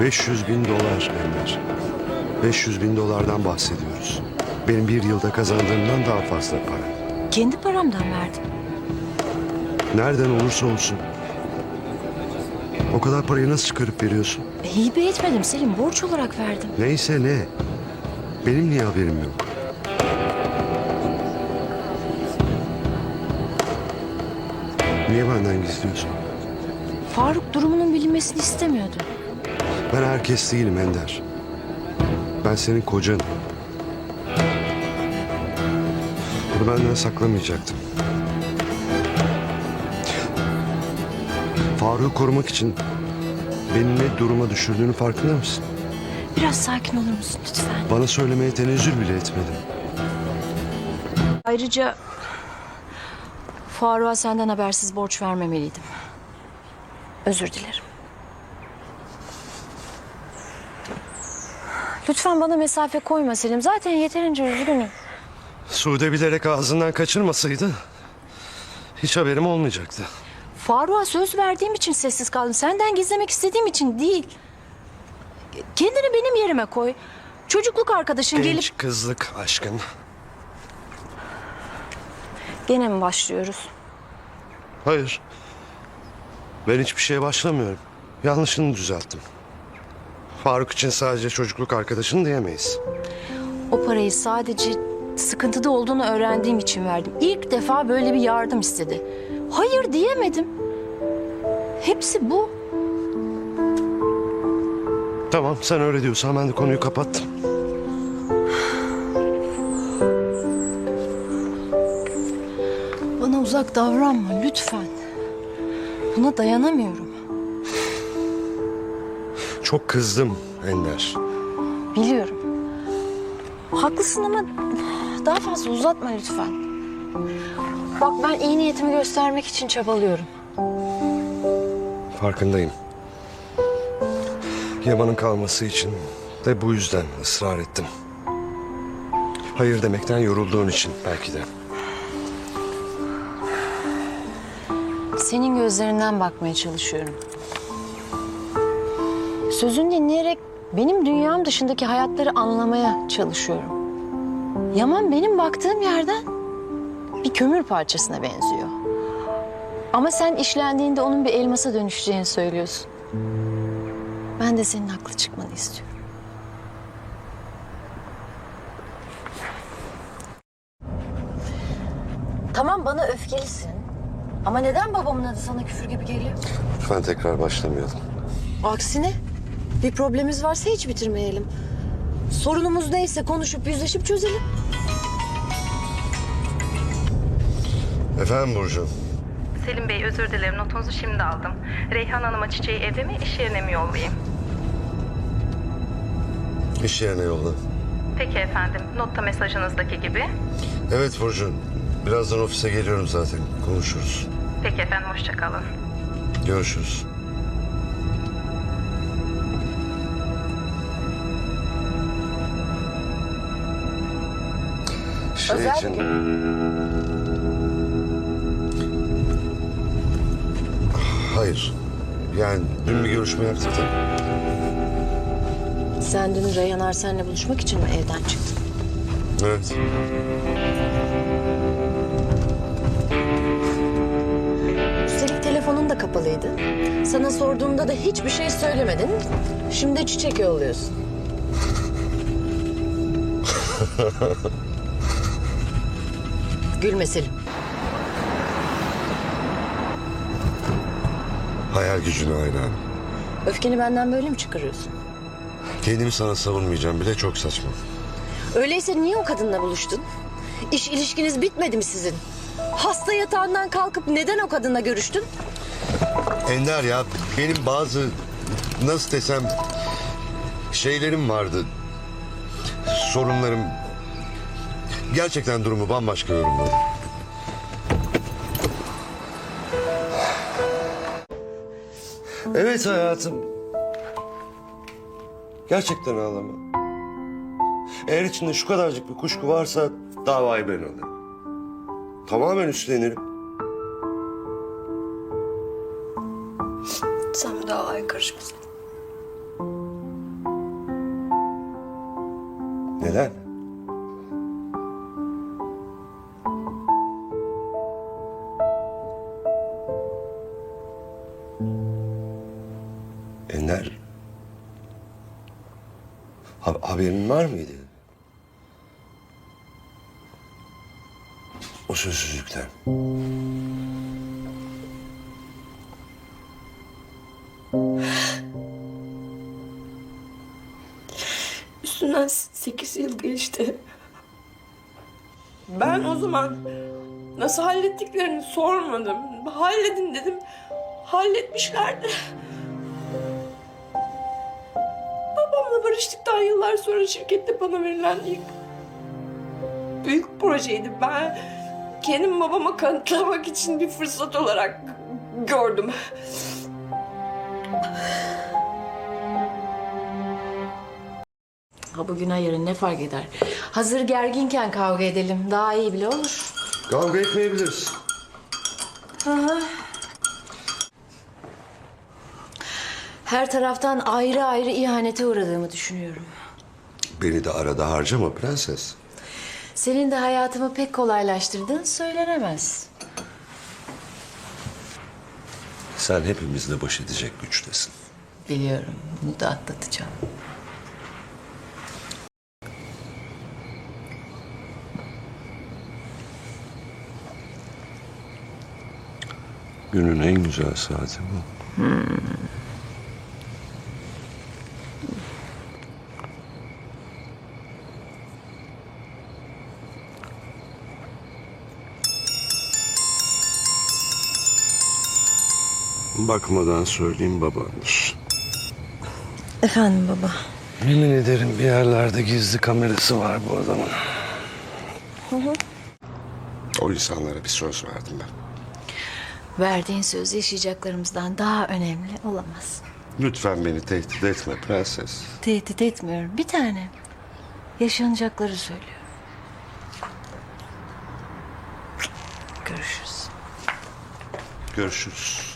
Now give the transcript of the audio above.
500 bin dolar Ender. 500 bin dolardan bahsediyoruz. Benim bir yılda kazandığımdan daha fazla para. Kendi paramdan verdim. Nereden olursa olsun. O kadar parayı nasıl çıkarıp veriyorsun? E, hibe etmedim Selim. Borç olarak verdim. Neyse ne. Benim niye haberim yok? Niye benden gizliyorsun? Faruk durumunun bilinmesini istemiyordu. Ben herkes değilim Ender. Ben senin kocan. Bunu benden saklamayacaktım. Faruk'u korumak için beni ne duruma düşürdüğünü farkında mısın? Biraz sakin olur musun lütfen? Bana söylemeye tenezzül bile etmedin. Ayrıca Faruk'a senden habersiz borç vermemeliydim. Özür dilerim. Lütfen bana mesafe koyma Selim. Zaten yeterince üzgünüm. Sude bilerek ağzından kaçırmasaydı hiç haberim olmayacaktı. Faruk'a söz verdiğim için sessiz kaldım. Senden gizlemek istediğim için değil. Kendini benim yerime koy. Çocukluk arkadaşın Genç gelip... kızlık aşkın. Gene mi başlıyoruz? Hayır. Ben hiçbir şeye başlamıyorum. Yanlışını düzelttim. Faruk için sadece çocukluk arkadaşın diyemeyiz. O parayı sadece sıkıntıda olduğunu öğrendiğim için verdim. İlk defa böyle bir yardım istedi. Hayır diyemedim. Hepsi bu. Tamam sen öyle diyorsan ben de konuyu kapattım. Bana uzak davranma lütfen. Buna dayanamıyorum. Çok kızdım Ender. Biliyorum. Haklısın ama daha fazla uzatma lütfen. Bak ben iyi niyetimi göstermek için çabalıyorum. Farkındayım. Yaman'ın kalması için de bu yüzden ısrar ettim. Hayır demekten yorulduğun için belki de. Senin gözlerinden bakmaya çalışıyorum. Sözünü dinleyerek benim dünyam dışındaki hayatları anlamaya çalışıyorum. Yaman benim baktığım yerden bir kömür parçasına benziyor. Ama sen işlendiğinde onun bir elmasa dönüşeceğini söylüyorsun. Ben de senin haklı çıkmanı istiyorum. Tamam bana öfkelisin. Ama neden babamın adı sana küfür gibi geliyor? Lütfen tekrar başlamayalım. Aksine bir problemimiz varsa hiç bitirmeyelim. Sorunumuz neyse konuşup yüzleşip çözelim. Efendim Burcu. Selim Bey özür dilerim notunuzu şimdi aldım. Reyhan Hanım'a çiçeği evde mi iş yerine mi yollayayım? İş yerine yolla. Peki efendim notta mesajınızdaki gibi. Evet Burcu. Birazdan ofise geliyorum zaten. Konuşuruz. Peki efendim hoşçakalın. Görüşürüz. Şey Özel için... Hayır. Yani dün bir görüşme yaptık da. Sen dün Reyhan Arsen'le buluşmak için mi evden çıktın? Evet. Üstelik telefonun da kapalıydı. Sana sorduğumda da hiçbir şey söylemedin. Şimdi çiçek yolluyorsun. Gülme Selim. Hayal gücüne hayran. Öfkeni benden böyle mi çıkarıyorsun? Kendimi sana savunmayacağım bile çok saçma. Öyleyse niye o kadınla buluştun? İş ilişkiniz bitmedi mi sizin? Hasta yatağından kalkıp neden o kadınla görüştün? Ender ya benim bazı nasıl desem şeylerim vardı. Sorunlarım gerçekten durumu bambaşka yorumladı. Evet hayatım. Gerçekten ağlama. Eğer içinde şu kadarcık bir kuşku varsa davayı ben alırım. Tamamen üstlenirim. Sen bir davaya karışmasın. Neden? Haberin var mıydı? O sözsüzlükten. Üstünden sekiz yıl geçti. Ben o zaman nasıl hallettiklerini sormadım. Halledin dedim. Halletmişlerdi. Barıştıktan yıllar sonra şirkette bana verilen ilk büyük projeydi. Ben kendim babama kanıtlamak için bir fırsat olarak gördüm. Ha bugün yarın ne fark eder? Hazır gerginken kavga edelim. Daha iyi bile olur. Kavga etmeyebiliriz. Her taraftan ayrı ayrı ihanete uğradığımı düşünüyorum. Beni de arada harcama prenses. Senin de hayatımı pek kolaylaştırdığın söylenemez. Sen hepimizle baş edecek güçtesin. Biliyorum. Bunu da atlatacağım. Günün en güzel saati bu. Bakmadan söyleyeyim babandır. Efendim baba. Yemin ederim bir yerlerde gizli kamerası var bu adamın. O insanlara bir söz verdim ben. Verdiğin söz yaşayacaklarımızdan daha önemli olamaz. Lütfen beni tehdit etme prenses. Tehdit etmiyorum. Bir tane. Yaşanacakları söylüyorum. Görüşürüz. Görüşürüz.